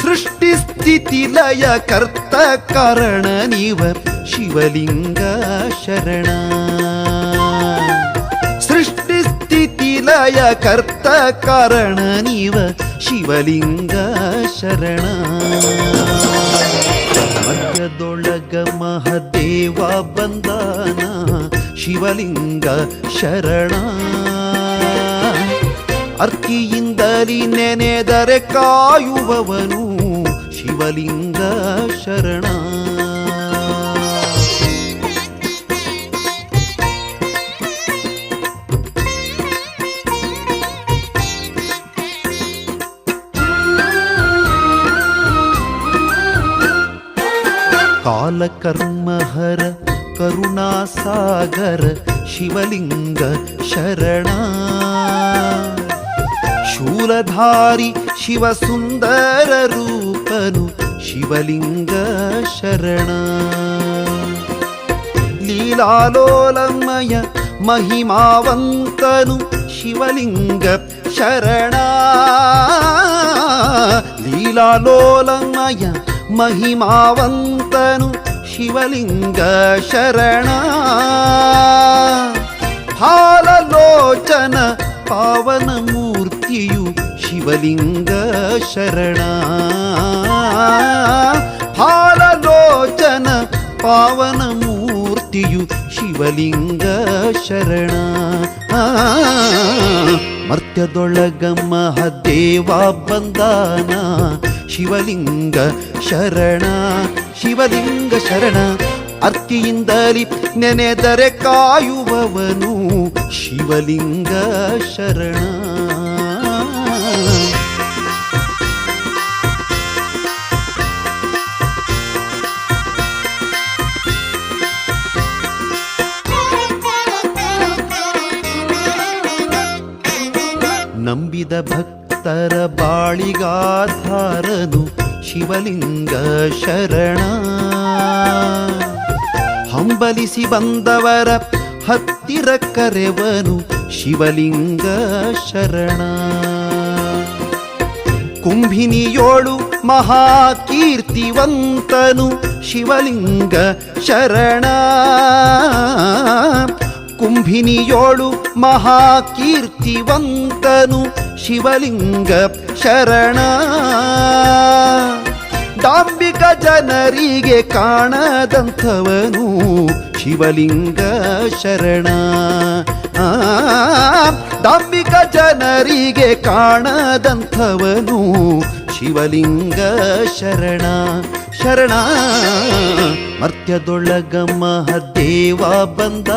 ಸೃಷ್ಟಿ ಸ್ಥಿತಿ ಲಯ ಕರ್ತ ಕಾರಣ ನೀವ ಶಿವಲಿಂಗ ಶರಣ. ಸೃಷ್ಟಿ ಸ್ಥಿತಿ ಲಯ ಕರ್ತ ಕಾರಣ ನೀವ ಶಿವಲಿಂಗ ಶರಣ. ಮಧ್ಯದೊಳಗ ಮಹದೇವ ಬಂದಾನ ಶಿವಲಿಂಗ ಶರಣ. ಅರ್ಕಿಯಿಂದಲಿ ನೆನೆದರೆ ಕಾಯುವವನು ಶಿವಲಿಂಗ ಶರಣ. ಕಾಲಕರ್ಮಹರ ಕರುಣಾಸಾಗರ ಶಿವಲಿಂಗ ಶರಣ. ಶೂಲಧಾರಿ ಶಿವಸುಂದರ ರೂಪನು ಶಿವಲಿಂಗ ಶರಣ. ಲೀಲಾಲೋಲಮಯ ಮಹಿಮಾವಂತನು ಶಿವಲಿಂಗ ಶರಣ. ಲೀಲಾಲೋಲಮಯ ಮಹಿಮಾವಂತನು ಶಿವಲಿಂಗ ಶರಣ. ಶಿವಲಿಂಗ ಶರಣ. ಹಾಲಲೋಚನ ಪಾವನ ಮೂರ್ತಿಯು ಶಿವಲಿಂಗ ಶರಣ. ಮರ್ತ್ಯದೊಳಗಮ್ಮ ಮಹದೇವ ಬಂದಾನ. ಶಿವಲಿಂಗ ಶರಣ ಶಿವಲಿಂಗ ಶರಣ. ಅರ್ತಿಯಿಂದಲಿ ನೆನೆದರೆ ಕಾಯುವವನು ಶಿವಲಿಂಗ ಶರಣ. ನಂಬಿದ ಭಕ್ತರ ಬಾಳಿಗಾಧಾರನು ಶಿವಲಿಂಗ ಶರಣ. ಹಂಬಲಿಸಿ ಬಂದವರ ಹತ್ತಿರ ಕರೆವನು ಶಿವಲಿಂಗ ಶರಣ. ಕುಂಭಿನಿಯೋಳು ಮಹಾಕೀರ್ತಿವಂತನು ಶಿವಲಿಂಗ ಶರಣ. ಕುಂಭಿನಿಯೋಳು ಮಹಾಕೀರ್ತಿವಂತನು ಶಿವಲಿಂಗ ಶರಣ. ದಾಂಬಿಕ ಜನರಿಗೆ ಕಾಣದಂಥವನು ಶಿವಲಿಂಗ ಶರಣ. ಆ, ಡಾಂಬಿಕ ಜನರಿಗೆ ಕಾಣದಂಥವನು ಶಿವಲಿಂಗ ಶರಣ. ಶರಣ ಮರ್ತ್ಯದೊಳಗ ಮಹದೇವ ಬಂದ